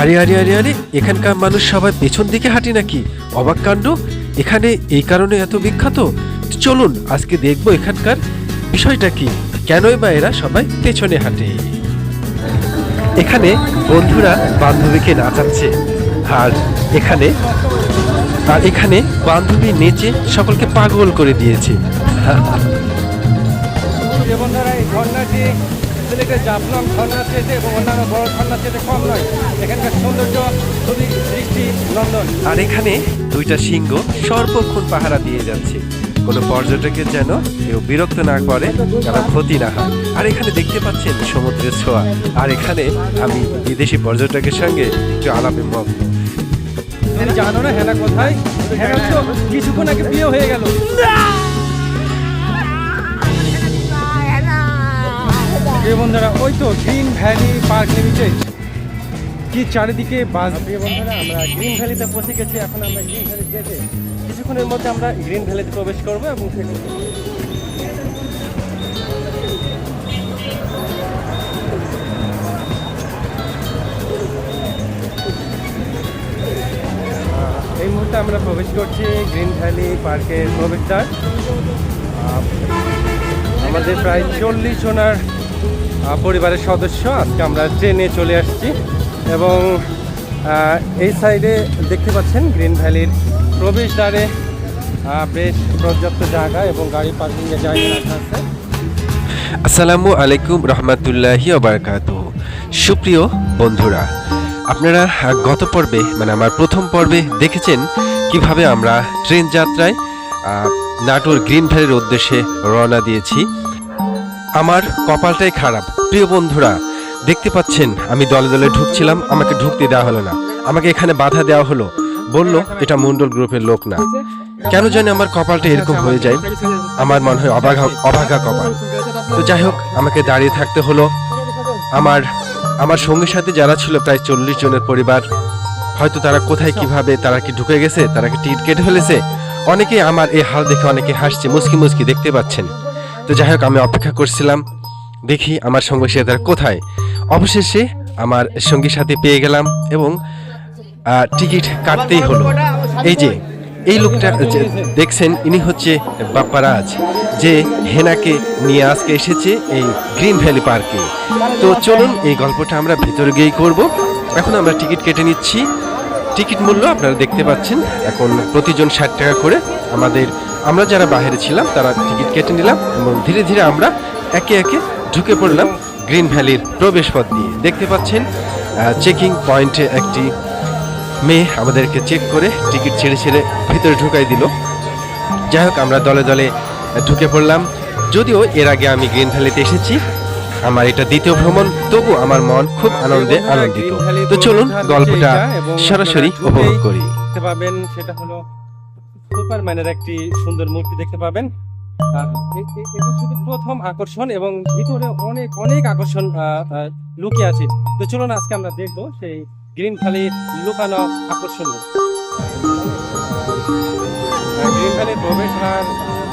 আরে আরে আরে আরে, এখানকার মানুষ সবাই পেছন দিকে হাঁটি নাকি? অবাক কাণ্ড? এখানে এই কারণে এত বিখ্যাত? চলুন, আজকে দেখব এখানকার বিষয়টা কি। কেনই বা এরা সবাই পেছনে হাঁটে? এখানে বন্ধুরা বান্ধবীকে নাচাচ্ছে। আর এখানে আর এখানে বান্ধবী নেচে সকলকে পাগল করে দিয়েছে। বন্ধুরা, এই ঝর্ণাটি সিলেটের জাফলং ঝর্ণা চেয়েছে এবং অন্যান্য বড় ঝর্ণা চেয়েছে কম নয়। এখানকার সৌন্দর্য খুবই দৃষ্টি নন্দন আর এখানে দুইটা সিংহ সর্বক্ষণ পাহারা দিয়ে যাচ্ছে। কোনো পর্যটকের যেন কেউ বিরক্ত না করে কারও ক্ষতি না হয়। আর এখানে দেখতে পাচ্ছেন সমুদ্রের ছোঁয়া। আর এখানে আমি বিদেশি পর্যটকের সঙ্গে একটু আলাপে মগ্ন জানো না হেনা কোথায়? হেনা তো কিছুক্ষণ আগে বিয়ে হয়ে গেল। প্রিয় বন্ধুরা, ওই তো গ্রিন ভ্যালি পার্ক লিমিটেড কি চারিদিকে বাস প্রিয় বন্ধুরা, আমরা গ্রিন ভ্যালিতে পৌঁছে গেছি, এখন আমরা গ্রিন ভ্যালি যেতে। কিছুক্ষণের মধ্যে আমরা গ্রিন ভ্যালিতে প্রবেশ করব এবং এই মুহূর্তে আমরা প্রবেশ করছি গ্রিন ভ্যালি পার্কের প্রবেশদ্বার। আমাদের প্রায় চল্লিশ জনার পরিবারের সদস্য, আজকে আমরা ট্রেনে চলে আসছি এবং এই সাইডে দেখতে পাচ্ছেন গ্রিন ভ্যালির প্রবেশদ্বারে বেশ পর্যাপ্ত জায়গা এবং গাড়ি পার্কিংয়ের জায়গা রাখা আছে। আসসালামু আলাইকুম রহমতুল্লাহি ওবরাকাত সুপ্রিয় বন্ধুরা, আপনারা গত পর্বে মানে আমার প্রথম পর্বে দেখেছেন কীভাবে আমরা ট্রেন যাত্রায় নাটোর গ্রিন ভ্যালির উদ্দেশ্যে রওনা দিয়েছি। আমার কপালটাই খারাপ। প্রিয় বন্ধুরা, দেখতে পাচ্ছেন, আমি দলে দলে ঢুকছিলাম, আমাকে ঢুকতে দেওয়া হলো না। আমাকে এখানে বাধা দেওয়া হলো। বলল, এটা মন্ডল গ্রুপের লোক না। কেন জানি আমার কপালটা এরকম হয়ে যায়। আমার মনে হয় অবাঘা অবাঘা কপাল। তো যাই হোক, আমাকে দাঁড়িয়ে থাকতে হলো। আমার আমার সঙ্গীর সাথে যারা ছিল প্রায় চল্লিশ জনের পরিবার, হয়তো তারা কোথায় কীভাবে, তারা কি ঢুকে গেছে, তারা কি টিকিট কেটে ফেলেছে? অনেকে আমার এই হাল দেখে অনেকে হাসছে মুসকি মুসকি দেখতে পাচ্ছেন। তো যাই হোক, আমি অপেক্ষা করছিলাম। দেখি আমার সঙ্গী তারা কোথায়। অবশেষে আমার সঙ্গীর সাথে পেয়ে গেলাম এবং টিকিট কাটতেই হলো। এই যে, এই লোকটা দেখছেন, ইনি হচ্ছে বাপ্পারাজ, যে হেনাকে নিয়ে আজকে এসেছে এই গ্রিন ভ্যালি পার্কে। তো চলুন, এই গল্পটা আমরা ভেতরে গিয়েই করব। এখন আমরা টিকিট কেটে নিচ্ছি। টিকিট মূল্য আপনারা দেখতে পাচ্ছেন। এখন প্রতিজন ষাট টাকা করে আমাদের আমরা যারা বাইরে ছিলাম, তারা টিকিট কেটে নিলাম এবং ধীরে ধীরে আমরা একে একে ঢুকে পড়লাম গ্রিন ভ্যালির প্রবেশপথ দিয়ে দেখতে পাচ্ছেন চেকিং পয়েন্টে একটি মেয়ে আমাদেরকে চেক করে টিকিট ছেড়ে ছেড়ে ভিতরে ঢুকাই দিল। যাই হোক, আমরা দলে দলে ঢুকে পড়লাম। যদিও এর আগে আমি গ্রিন ভ্যালিতে এসেছি, আমার এটা দ্বিতীয় ভ্রমণ, তবু আমার মন খুব আনন্দে আনন্দিত। তো চলুন গল্পটা সরাসরি উপভোগ করি। পাবেন সেটা হলো সুপারম্যানের একটি সুন্দর মূর্তি দেখতে পাবেন। এটা শুধু প্রথম আকর্ষণ এবং ভিতরে অনেক অনেক আকর্ষণ লুকিয়ে আছে। তো চলুন আজকে আমরা দেখব সেই গ্রিন ভ্যালি লুকানো আকর্ষণ। গ্রিন ভ্যালির প্রবেশদ্বার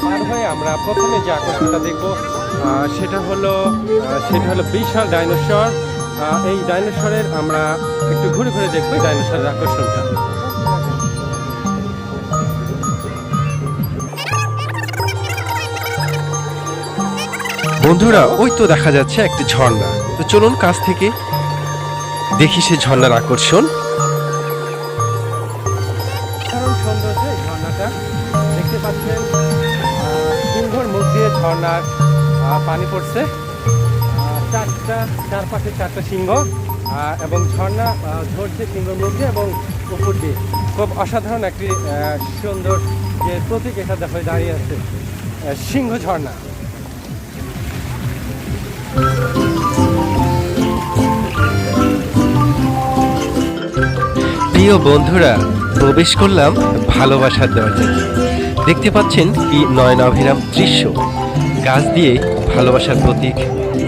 পার হয়ে আমরা প্রথমে যে আকর্ষণটা দেখব সেটা হলো সেটা হলো বিশাল ডাইনোসর। এই ডাইনোসরের আমরা একটু ঘুরে ঘুরে দেখব ডাইনোসরের আকর্ষণটা। বন্ধুরা, ওই তো দেখা যাচ্ছে একটি ঝর্ণা। তো চলুন কাছ থেকে দেখি সে ঝর্ণার আকর্ষণ। দেখতে পাচ্ছেন। পানি পড়ছে। চারটা, চারপাশে চারটা সিংহ এবং ঝর্ণা ঝরছে সিংহর মুখ দিয়ে এবং উপর দিয়ে। খুব অসাধারণ একটি সুন্দর যে প্রতীক এটা দেখো দাঁড়িয়ে আছে সিংহ ঝর্ণা। প্রিয় বন্ধুরা প্রবেশ করলাম ভালোবাসার দরজা দেখতে পাচ্ছেন কি নয়নাভিরাম দৃশ্য। গাছ দিয়ে ভালোবাসার প্রতীক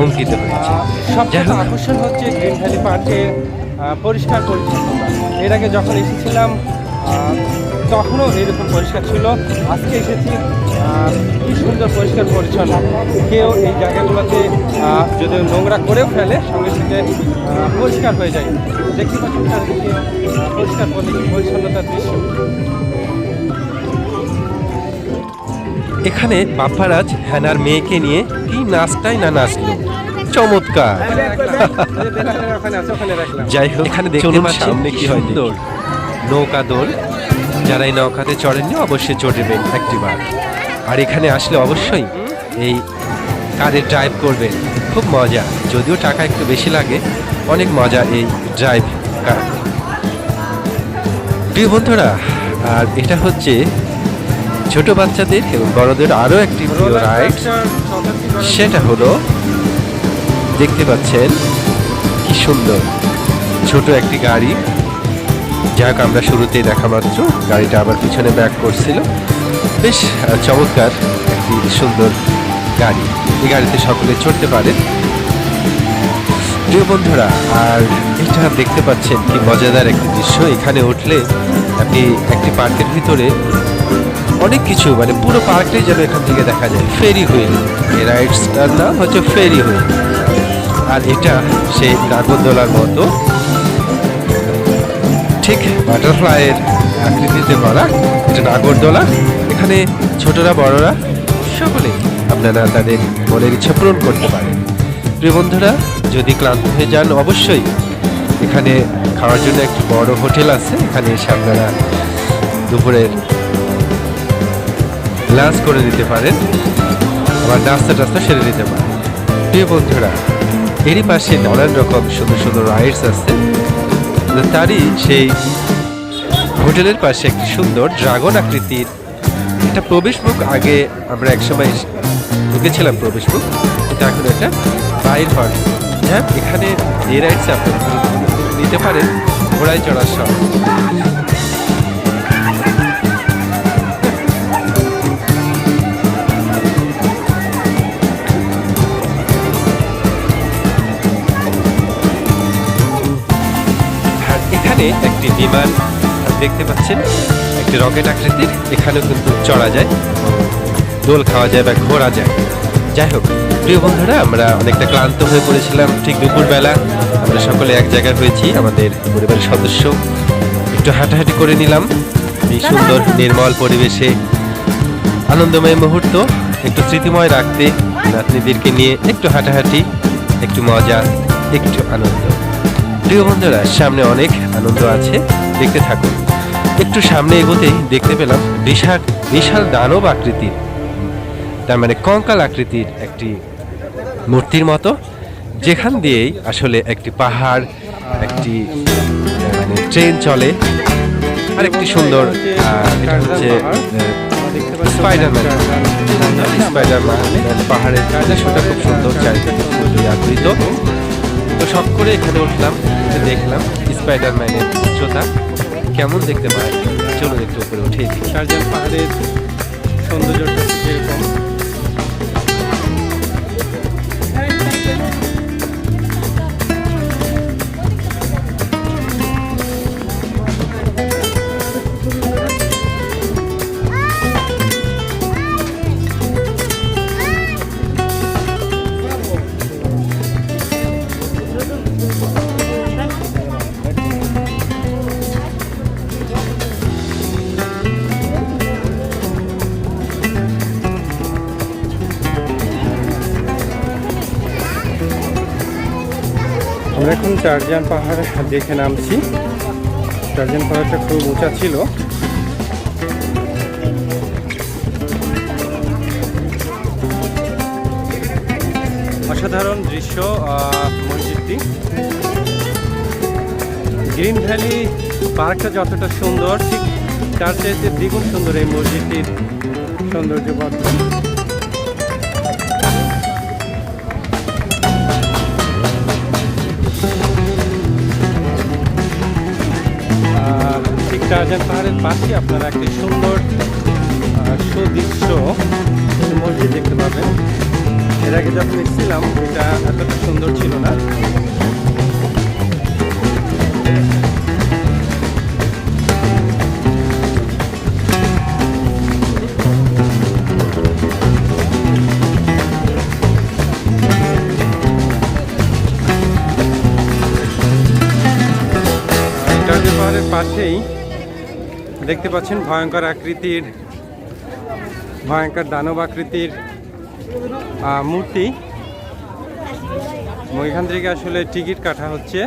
অঙ্কিত হয়েছে। সবচেয়ে আকর্ষণ হচ্ছে গ্রিন ভ্যালি পার্কের পরিষ্কার পরিচ্ছন্নতা এর আগে যখন এসেছিলাম তখনও এরকম পরিষ্কার ছিল। আজকে এসেছি সুন্দর পরিষ্কার পরিচ্ছন্ন। কেউ এই জায়গাগুলোতে যদি নোংরা করেও ফেলে সঙ্গে সঙ্গে পরিষ্কার হয়ে যায়। দেখতে পাচ্ছেন চারিদিকে পরিষ্কার পরি- পরিচ্ছন্নতার দৃশ্য। এখানে বাপ্পারাজ হ্যানার মেয়েকে নিয়ে কি নাচটাই না নাচলো। চমৎকার। যাই হোক এখানে দেখতে সামনে কি হয়। নৌকা দোল। যারা এই নৌকাতে চড়েননি অবশ্যই চড়বেন একটিবার আর এখানে আসলে অবশ্যই এই কারে ড্রাইভ করবেন খুব মজা। যদিও টাকা একটু বেশি লাগে অনেক মজা এই ড্রাইভ কার প্রিয় বন্ধুরা আর এটা হচ্ছে ছোট বাচ্চাদের এবং বড়দের আরও একটি প্রিয় রাইড সেটা হলো দেখতে পাচ্ছেন কি সুন্দর ছোট একটি গাড়ি। যাক আমরা শুরুতেই দেখা মাত্র গাড়িটা আবার পিছনে ব্যাক করছিল। বেশ চমৎকার একটি সুন্দর গাড়ি। এই গাড়িতে সকলে চড়তে পারেন প্রিয় বন্ধুরা, আর এটা দেখতে পাচ্ছেন কি মজাদার একটি দৃশ্য। এখানে উঠলে আপনি একটি পার্কের ভিতরে অনেক কিছু মানে পুরো পার্কটাই যেন এখান থেকে দেখা যায়। ফেরি হুইল এই রাইডসটার নাম হচ্ছে ফেরি হুইল আর এটা সেই নাগরদোলার মতো। ঠিক বাটারফ্লাইয়ের আকৃতিতে করা। এটা নাগরদোলা। এখানে ছোটরা, বড়রা সকলেই আপনারা তাদের মনের ইচ্ছা পূরণ করতে পারেন। প্রিয় বন্ধুরা, যদি ক্লান্ত হয়ে যান, অবশ্যই এখানে খাওয়ার জন্য একটি বড় হোটেল আছে। এখানে এসে আপনারা দুপুরের লাঞ্চ করে দিতে পারেন আবার নাস্তা টাস্তা সেরে নিতে পারেন। প্রিয় বন্ধুরা, এরই পাশে নানান রকম সুন্দর সুন্দর রাইডস আছে। তারই সেই হোটেলের পাশে একটি সুন্দর ড্রাগন আকৃতির একটা প্রবেশ মুখ, আগে আমরা একসময় ঢুকেছিলাম প্রবেশ মুখ, কিন্তু এখন একটা বাইর হয় হ্যাঁ এখানে যে রাইডস আপনারা নিতে পারেন, ঘোড়ায় চড়ার আর এখানে একটি বিমান দেখতে পাচ্ছেন একটি রকেট আকৃতির এখানেও কিন্তু চড়া যায় দোল খাওয়া যায় বা ঘোরা যায়। যাই হোক প্রিয় বন্ধুরা আমরা অনেকটা ক্লান্ত হয়ে পড়েছিলাম ঠিক দুপুরবেলা। আমরা সকলে এক জায়গায় হয়েছি আমাদের পরিবারের সদস্য। একটু হাঁটাহাঁটি করে নিলাম। এই সুন্দর নির্মল পরিবেশে। আনন্দময় মুহূর্ত একটু স্মৃতিময় রাখতে নাতনিদেরকে নিয়ে একটু হাঁটাহাঁটি একটু মজা একটু আনন্দ। প্রিয় বন্ধুরা সামনে অনেক আনন্দ আছে দেখতে থাকুন। একটু সামনে এগোতেই দেখতে পেলাম বিশাল বিশাল দানব আকৃতির, তার মানে কঙ্কাল আকৃতির একটি মূর্তির মতো, যেখান দিয়েই আসলে একটি পাহাড়, একটি মানে ট্রেন চলে। আর একটি সুন্দর হচ্ছে স্পাইডারম্যান। স্পাইডারম্যান পাহাড়ের দৃশ্যটা খুব সুন্দর, চারিদিকে ফুল তো সব করে এখানে উঠলাম উঠে দেখলাম স্পাইডারম্যানের উচ্চতা কেমন দেখতে পায়? চলুন একটু উপরে উঠে দিই। শারজান পাহাড়ের সৌন্দর্যটা চারজান পাহাড় দেখে নামছি। চারজান পাহাড়টা খুব উঁচা ছিল। অসাধারণ দৃশ্য মসজিদটি। গ্রিন ভ্যালি পার্কটা যতটা সুন্দর, ঠিক তার চাইতে দ্বিগুণ সুন্দর এই মসজিদটির সৌন্দর্য বর্ধন শাহজাহান পাহাড়ের পাশে আপনারা একটি সুন্দর সুদৃশ্য মসজিদ দেখতে পাবেন। এর আগে যখন এসেছিলাম, এটা এতটা সুন্দর ছিল না। পাহাড়ের পাশেই দেখতে পাচ্ছেন ভয়ঙ্কর আকৃতির, ভয়ঙ্কর দানব আকৃতির মূর্তি। এখান থেকে আসলে টিকিট কাটা হচ্ছে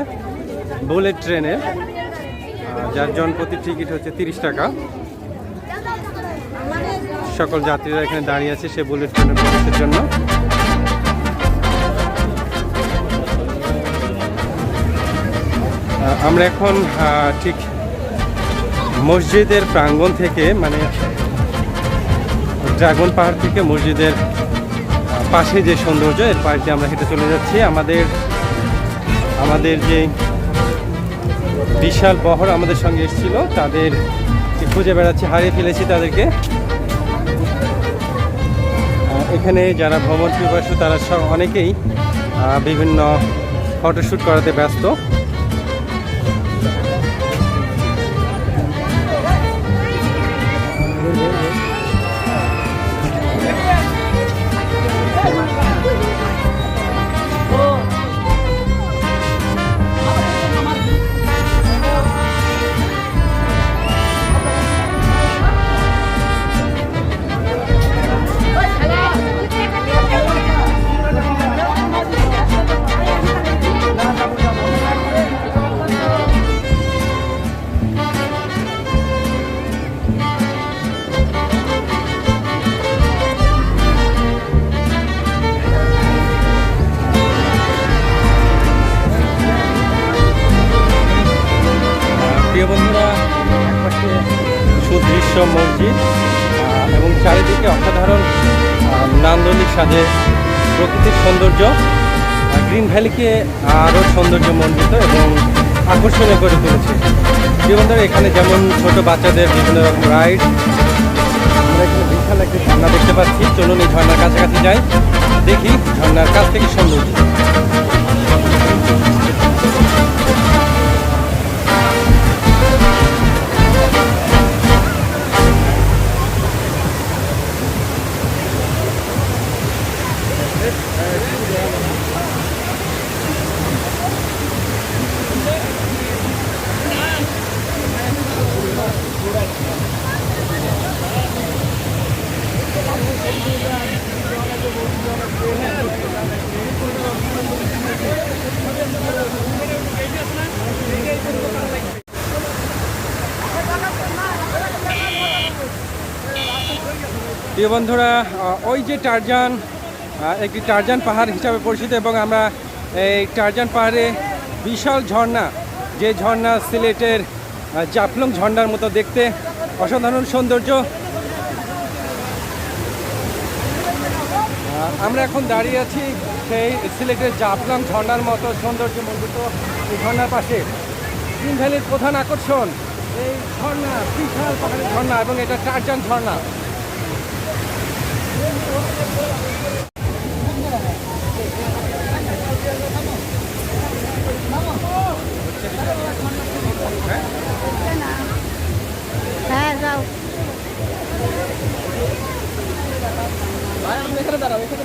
বুলেট ট্রেনের যার জনপ্রতি টিকিট হচ্ছে তিরিশ টাকা। সকল যাত্রীরা এখানে দাঁড়িয়ে আছে সে বুলেট ট্রেনের প্রবেশের জন্য। আমরা এখন ঠিক মসজিদের প্রাঙ্গণ থেকে মানে ড্রাগন পাহাড় থেকে মসজিদের পাশে যে সৌন্দর্য, এর পাশ দিয়ে আমরা হেঁটে চলে যাচ্ছি। আমাদের আমাদের যে বিশাল বহর আমাদের সঙ্গে এসেছিল, তাদের খুঁজে বেড়াচ্ছি, হারিয়ে ফেলেছি তাদেরকে। এখানে যারা ভ্রমণ পিপাসু তারা সব অনেকেই বিভিন্ন ফটোশ্যুট করাতে ব্যস্ত। সুদৃশ্য মসজিদ এবং চারিদিকে অসাধারণ নান্দনিক সাজে প্রকৃতির সৌন্দর্য গ্রিন ভ্যালিকে আরও সৌন্দর্য সৌন্দর্যমণ্ডিত এবং আকর্ষণীয় করে তুলেছে। বন্ধুরা, এখানে যেমন ছোট বাচ্চাদের বিভিন্ন রকম রাইড, আমরা এখানে বিশাল একটি ঝর্ণা দেখতে পাচ্ছি। চলুন এই ঝর্ণার কাছাকাছি যাই, দেখি ঝর্ণার কাছ থেকে সৌন্দর্য। প্রিয় বন্ধুরা ওই যে টারজান একটি টারজান পাহাড় হিসাবে পরিচিত এবং আমরা এই টারজান পাহাড়ে বিশাল ঝর্ণা, যে ঝর্ণা সিলেটের জাফলং ঝর্ণার মতো দেখতে। অসাধারণ সৌন্দর্য। আমরা এখন দাঁড়িয়ে আছি সেই সিলেটের জাফলাং ঝর্ণার মতো সৌন্দর্য মন্ডিত এই ঝর্ণার পাশে। গ্রিন ভ্যালির প্রধান আকর্ষণ এই ঝর্ণা, বিশাল পাহাড়ের ঝর্ণা এবং এটা টারজান ঝর্ণা।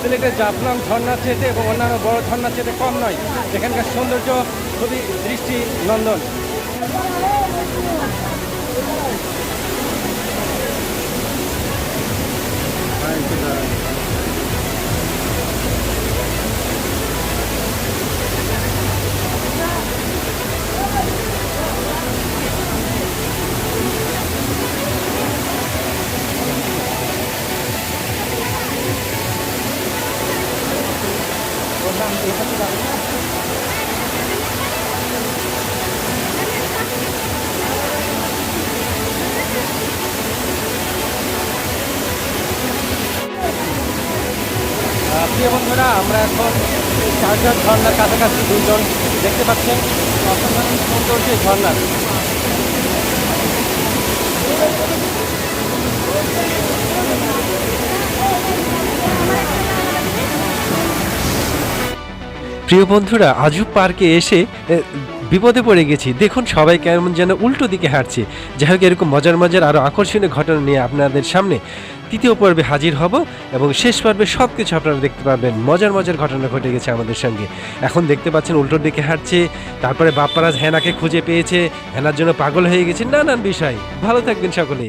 সিলেটের জাফলং ঝর্ণার চেতে এবং অন্যান্য বড় ঝর্ণার চেতে কম নয়। এখানকার সৌন্দর্য খুবই দৃষ্টি নন্দন আহ, প্রিয় বন্ধুরা আমরা এখন চারজন ঝর্ণার কাছাকাছি দুজন দেখতে পাচ্ছেন। অসাধারণ সৌন্দর্য এই প্রিয় বন্ধুরা আজু পার্কে এসে বিপদে পড়ে গেছি। দেখুন সবাই কেমন যেন উল্টো দিকে হাঁটছে। যাই হোক, এরকম মজার মজার আরও আকর্ষণীয় ঘটনা নিয়ে আপনাদের সামনে তৃতীয় পর্বে হাজির হব এবং শেষ পর্বে সব কিছু আপনারা দেখতে পাবেন। মজার মজার ঘটনা ঘটে গেছে আমাদের সঙ্গে। এখন দেখতে পাচ্ছেন উল্টোর দিকে হাঁটছে, তারপরে বাপ্পারাজ হেনাকে খুঁজে পেয়েছে, হেনার জন্য পাগল হয়ে গেছে। নানান বিষয়। ভালো থাকবেন সকলে